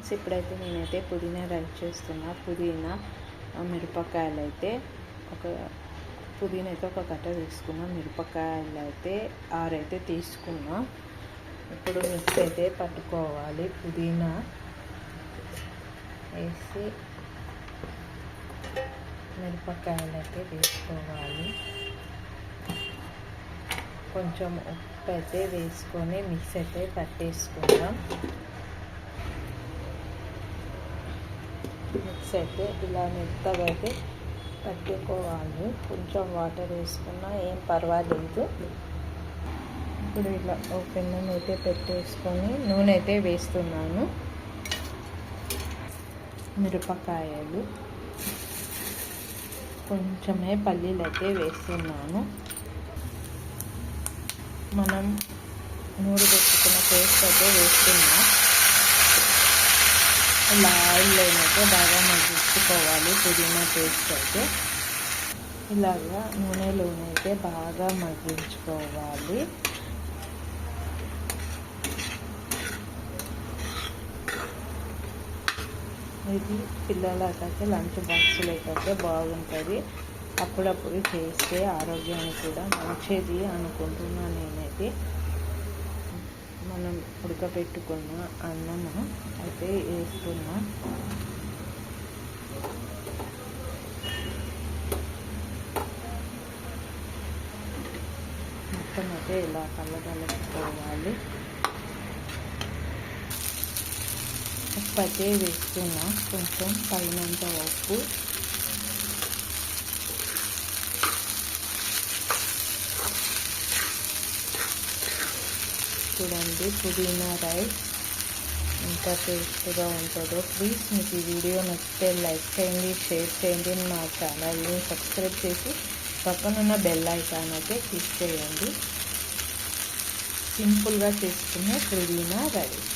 Friends ఇప్పుడైతే నేనైతే పుదీనా రైస్ చేస్తున్నా. పుదీనా మిరపకాయలు అయితే ఒక పుదీనా అయితే ఒక కట్ట తీసుకున్నా. మిరపకాయలు అయితే ఆరైతే తీసుకున్నా. ఇప్పుడు మిక్స్ అయితే పట్టుకోవాలి. పుదీనా వేసి మిరపకాయలు అయితే వేసుకోవాలి. కొంచెం ఉప్పు అయితే వేసుకొని మిక్స్ అయితే పట్టేసుకుందాం. మిక్స్ అయితే ఇలా మెత్తగా అయితే పట్టుకోవాలి. కొంచెం వాటర్ వేసుకున్నా ఏం పర్వాలేదు. ఇప్పుడు ఇలా ఒక పెన్నం అయితే పెట్టేసుకొని నూనె అయితే వేస్తున్నాను. మిరపకాయలు కొంచెమే పల్లీలు అయితే వేస్తున్నాను. మనం నూరు పెట్టుకున్న పేస్ట్ అయితే వేస్తున్నాం. ఇలా ఆయిల్లో అయితే బాగా మగ్గించుకోవాలి పుదీనా పేస్ట్ అయితే ఇలాగా నూనెలోనైతే బాగా మగ్గించుకోవాలి. ఇది పిల్లలకైతే లంచ్ బాక్స్లోకైతే బాగుంటుంది. అప్పుడప్పుడు చేస్తే ఆరోగ్యానికి కూడా మంచిది అనుకుంటున్నాను నేనైతే. ఉడకబెట్టుకున్న అన్నము అయితే వేసుకున్నా మొత్తం అయితే ఇలా కలగలుపుకోవాలి. ఉప్పు అయితే వేసుకున్నా కొంచెం పైనంత ఉప్పు. చూడండి పుదీనా రైస్ ఎంత టేస్ట్గా ఉంటుందో. ప్లీజ్ మీకు ఈ వీడియో నచ్చితే లైక్ చేయండి షేర్ చేయండి మా ఛానల్ని సబ్స్క్రైబ్ చేసి పక్కనున్న బెల్ ఐకాన్ అయితే క్లిక్ చేయండి. సింపుల్గా చేసుకునే పుదీనా రైస్.